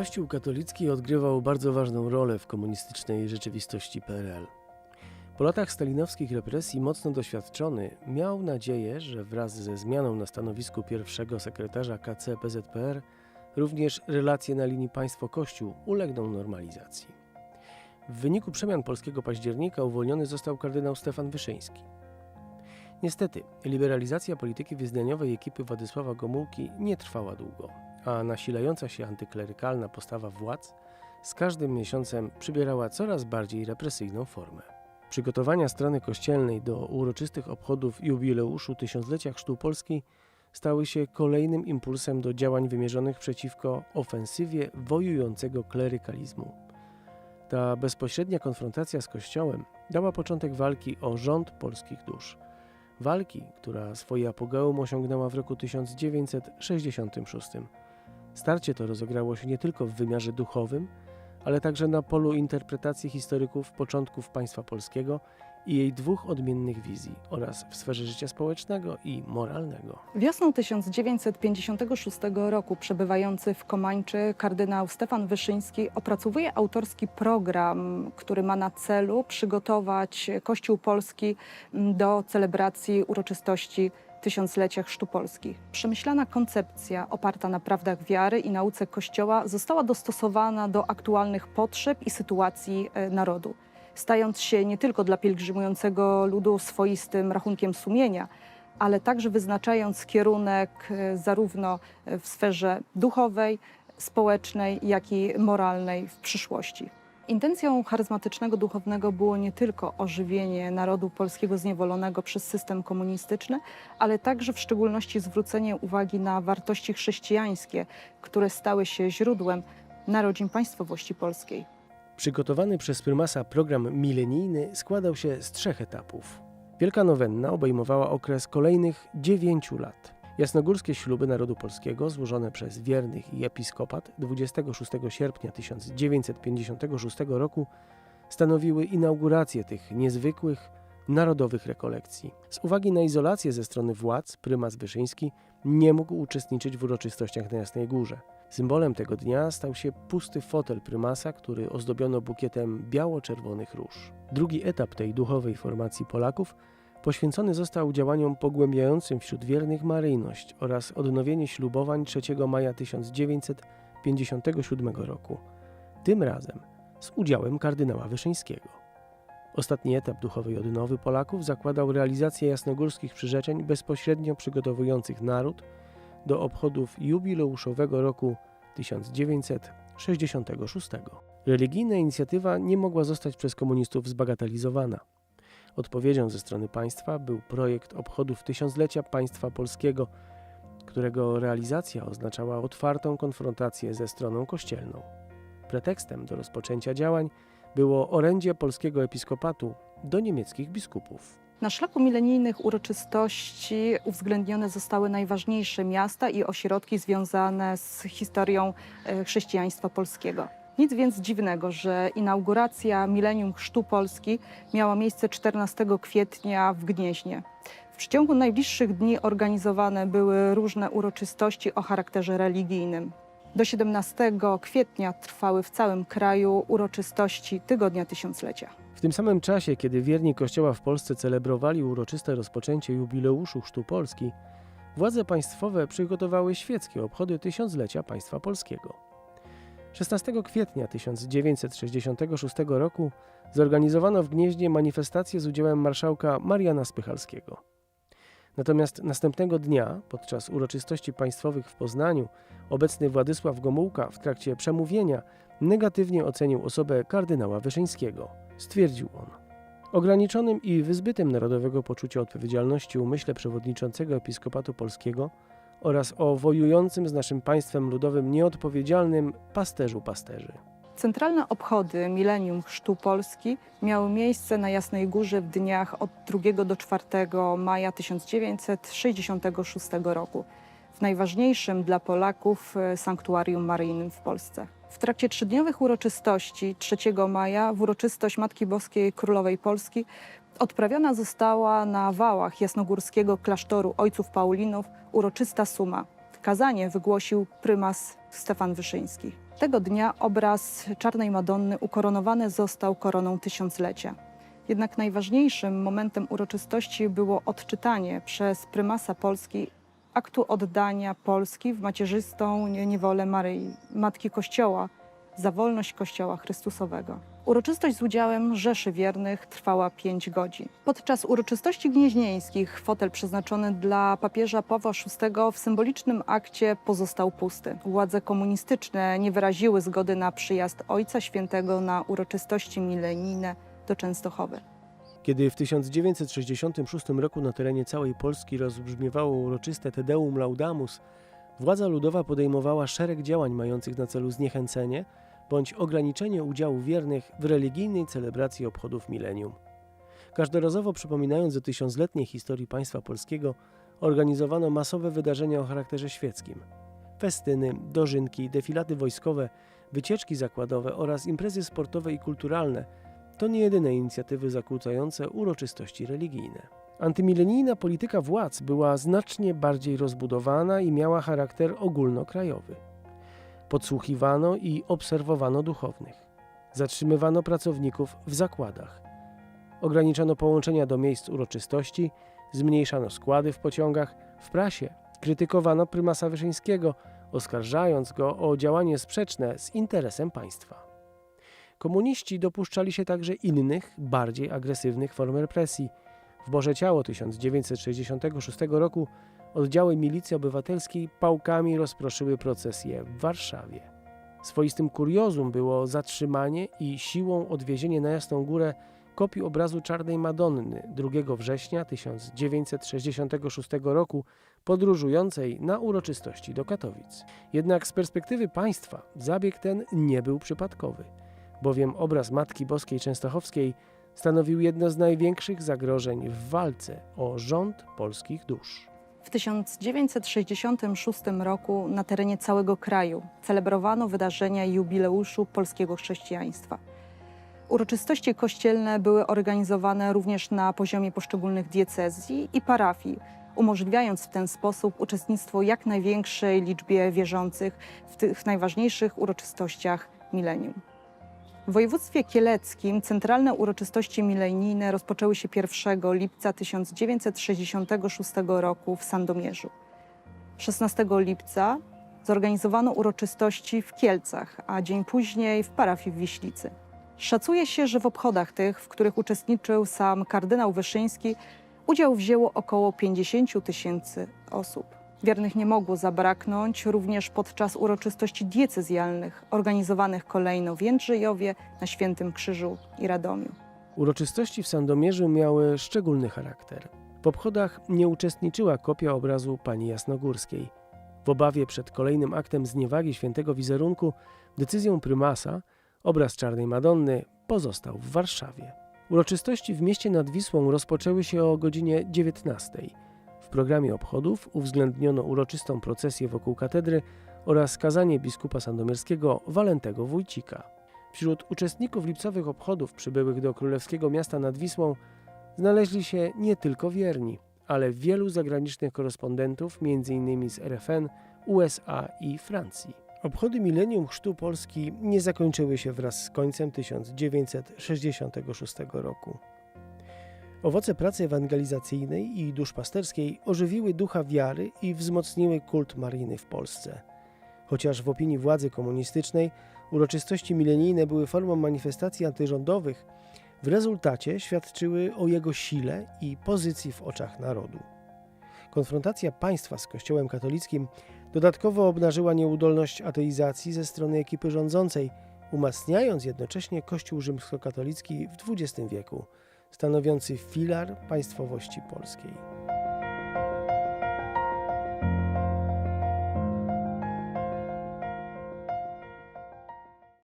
Kościół katolicki odgrywał bardzo ważną rolę w komunistycznej rzeczywistości PRL. Po latach stalinowskich represji mocno doświadczony, miał nadzieję, że wraz ze zmianą na stanowisku pierwszego sekretarza KC PZPR również relacje na linii państwo-kościół ulegną normalizacji. W wyniku przemian polskiego października uwolniony został kardynał Stefan Wyszyński. Niestety, liberalizacja polityki wyznaniowej ekipy Władysława Gomułki nie trwała długo, a nasilająca się antyklerykalna postawa władz z każdym miesiącem przybierała coraz bardziej represyjną formę. Przygotowania strony kościelnej do uroczystych obchodów jubileuszu tysiąclecia Chrztu Polski stały się kolejnym impulsem do działań wymierzonych przeciwko ofensywie wojującego klerykalizmu. Ta bezpośrednia konfrontacja z Kościołem dała początek walki o rząd polskich dusz. Walki, która swoje apogeum osiągnęła w roku 1966. Starcie to rozegrało się nie tylko w wymiarze duchowym, ale także na polu interpretacji historyków początków państwa polskiego i jej dwóch odmiennych wizji oraz w sferze życia społecznego i moralnego. Wiosną 1956 roku przebywający w Komańczy kardynał Stefan Wyszyński opracowuje autorski program, który ma na celu przygotować Kościół Polski do celebracji uroczystości tysiąclecia Chrztu Polski. Przemyślana koncepcja oparta na prawdach wiary i nauce Kościoła została dostosowana do aktualnych potrzeb i sytuacji e, narodu, stając się nie tylko dla pielgrzymującego ludu swoistym rachunkiem sumienia, ale także wyznaczając kierunek e, zarówno w sferze duchowej, społecznej, jak i moralnej w przyszłości. Intencją charyzmatycznego duchownego było nie tylko ożywienie narodu polskiego zniewolonego przez system komunistyczny, ale także w szczególności zwrócenie uwagi na wartości chrześcijańskie, które stały się źródłem narodzin państwowości polskiej. Przygotowany przez prymasa program milenijny składał się z trzech etapów. Wielka Nowenna obejmowała okres kolejnych dziewięciu lat. Jasnogórskie śluby narodu polskiego, złożone przez wiernych i episkopat 26 sierpnia 1956 roku, stanowiły inaugurację tych niezwykłych, narodowych rekolekcji. Z uwagi na izolację ze strony władz, prymas Wyszyński nie mógł uczestniczyć w uroczystościach na Jasnej Górze. Symbolem tego dnia stał się pusty fotel prymasa, który ozdobiono bukietem biało-czerwonych róż. Drugi etap tej duchowej formacji Polaków poświęcony został działaniom pogłębiającym wśród wiernych maryjność oraz odnowienie ślubowań 3 maja 1957 roku, tym razem z udziałem kardynała Wyszyńskiego. Ostatni etap duchowej odnowy Polaków zakładał realizację jasnogórskich przyrzeczeń bezpośrednio przygotowujących naród do obchodów jubileuszowego roku 1966. Religijna inicjatywa nie mogła zostać przez komunistów zbagatelizowana. Odpowiedzią ze strony państwa był projekt obchodów tysiąclecia państwa polskiego, którego realizacja oznaczała otwartą konfrontację ze stroną kościelną. Pretekstem do rozpoczęcia działań było orędzie polskiego episkopatu do niemieckich biskupów. Na szlaku milenijnych uroczystości uwzględnione zostały najważniejsze miasta i ośrodki związane z historią e, chrześcijaństwa polskiego. Nic więc dziwnego, że inauguracja Milenium Chrztu Polski miała miejsce 14 kwietnia w Gnieźnie. W przeciągu najbliższych dni organizowane były różne uroczystości o charakterze religijnym. Do 17 kwietnia trwały w całym kraju uroczystości Tygodnia Tysiąclecia. W tym samym czasie, kiedy wierni Kościoła w Polsce celebrowali uroczyste rozpoczęcie jubileuszu Chrztu Polski, władze państwowe przygotowały świeckie obchody tysiąclecia państwa polskiego. 16 kwietnia 1966 roku zorganizowano w Gnieźnie manifestację z udziałem marszałka Mariana Spychalskiego. Natomiast następnego dnia, podczas uroczystości państwowych w Poznaniu, obecny Władysław Gomułka w trakcie przemówienia negatywnie ocenił osobę kardynała Wyszyńskiego. Stwierdził on: Ograniczonym i wyzbytym narodowego poczucia odpowiedzialności umyśle przewodniczącego Episkopatu Polskiego oraz o wojującym z naszym państwem ludowym nieodpowiedzialnym pasterzu pasterzy. Centralne obchody Milenium Chrztu Polski miały miejsce na Jasnej Górze w dniach od 2 do 4 maja 1966 roku w najważniejszym dla Polaków e, sanktuarium maryjnym w Polsce. W trakcie trzydniowych uroczystości 3 maja w uroczystość Matki Boskiej Królowej Polski odprawiona została na wałach jasnogórskiego klasztoru Ojców Paulinów uroczysta suma. Kazanie wygłosił prymas Stefan Wyszyński. Tego dnia obraz Czarnej Madonny ukoronowany został koroną tysiąclecia. Jednak najważniejszym momentem uroczystości było odczytanie przez prymasa Polski aktu oddania Polski w macierzystą niewolę Maryi, Matki Kościoła, za wolność Kościoła Chrystusowego. Uroczystość z udziałem Rzeszy Wiernych trwała pięć godzin. Podczas uroczystości gnieźnieńskich fotel przeznaczony dla papieża Pawła VI w symbolicznym akcie pozostał pusty. Władze komunistyczne nie wyraziły zgody na przyjazd Ojca Świętego na uroczystości milenijne do Częstochowy. Kiedy w 1966 roku na terenie całej Polski rozbrzmiewało uroczyste Tedeum Laudamus, władza ludowa podejmowała szereg działań mających na celu zniechęcenie bądź ograniczenie udziału wiernych w religijnej celebracji obchodów milenium. Każdorazowo przypominając o tysiącletniej historii państwa polskiego, organizowano masowe wydarzenia o charakterze świeckim. Festyny, dożynki, defilady wojskowe, wycieczki zakładowe oraz imprezy sportowe i kulturalne to nie jedyne inicjatywy zakłócające uroczystości religijne. Antymilenijna polityka władz była znacznie bardziej rozbudowana i miała charakter ogólnokrajowy. Podsłuchiwano i obserwowano duchownych. Zatrzymywano pracowników w zakładach. Ograniczano połączenia do miejsc uroczystości, zmniejszano składy w pociągach. W prasie krytykowano prymasa Wyszyńskiego, oskarżając go o działanie sprzeczne z interesem państwa. Komuniści dopuszczali się także innych, bardziej agresywnych form represji. W Boże Ciało 1966 roku oddziały milicji obywatelskiej pałkami rozproszyły procesję w Warszawie. Swoistym kuriozum było zatrzymanie i siłą odwiezienie na Jasną Górę kopii obrazu Czarnej Madonny 2 września 1966 roku podróżującej na uroczystości do Katowic. Jednak z perspektywy państwa zabieg ten nie był przypadkowy bowiem obraz Matki Boskiej Częstochowskiej stanowił jedno z największych zagrożeń w walce o rząd polskich dusz. W 1966 roku na terenie całego kraju celebrowano wydarzenia jubileuszu polskiego chrześcijaństwa. Uroczystości kościelne były organizowane również na poziomie poszczególnych diecezji i parafii, umożliwiając w ten sposób uczestnictwo jak największej liczbie wierzących w tych najważniejszych uroczystościach milenium. W województwie kieleckim centralne uroczystości milenijne rozpoczęły się 1 lipca 1966 roku w Sandomierzu. 16 lipca zorganizowano uroczystości w Kielcach, a dzień później w parafii w Wiślicy. Szacuje się, że w obchodach tych, w których uczestniczył sam kardynał Wyszyński, udział wzięło około 50 tysięcy osób. Wiernych nie mogło zabraknąć również podczas uroczystości diecezjalnych organizowanych kolejno w Jędrzejowie, na Świętym Krzyżu i Radomiu. Uroczystości w Sandomierzu miały szczególny charakter. W obchodach nie uczestniczyła kopia obrazu pani Jasnogórskiej. W obawie przed kolejnym aktem zniewagi świętego wizerunku, decyzją prymasa, obraz Czarnej Madonny pozostał w Warszawie. Uroczystości w mieście nad Wisłą rozpoczęły się o godzinie 19. Programie obchodów uwzględniono uroczystą procesję wokół katedry oraz kazanie biskupa sandomierskiego Walentego Wójcika. Wśród uczestników lipcowych obchodów przybyłych do królewskiego miasta nad Wisłą znaleźli się nie tylko wierni, ale wielu zagranicznych korespondentów, m.in. z RFN, USA i Francji. Obchody milenium chrztu Polski nie zakończyły się wraz z końcem 1966 roku. Owoce pracy ewangelizacyjnej i duszpasterskiej ożywiły ducha wiary i wzmocniły kult Maryjny w Polsce. Chociaż w opinii władzy komunistycznej uroczystości milenijne były formą manifestacji antyrządowych, w rezultacie świadczyły o jego sile i pozycji w oczach narodu. Konfrontacja państwa z Kościołem katolickim dodatkowo obnażyła nieudolność ateizacji ze strony ekipy rządzącej, umacniając jednocześnie Kościół rzymskokatolicki w XX wieku, stanowiący filar państwowości polskiej.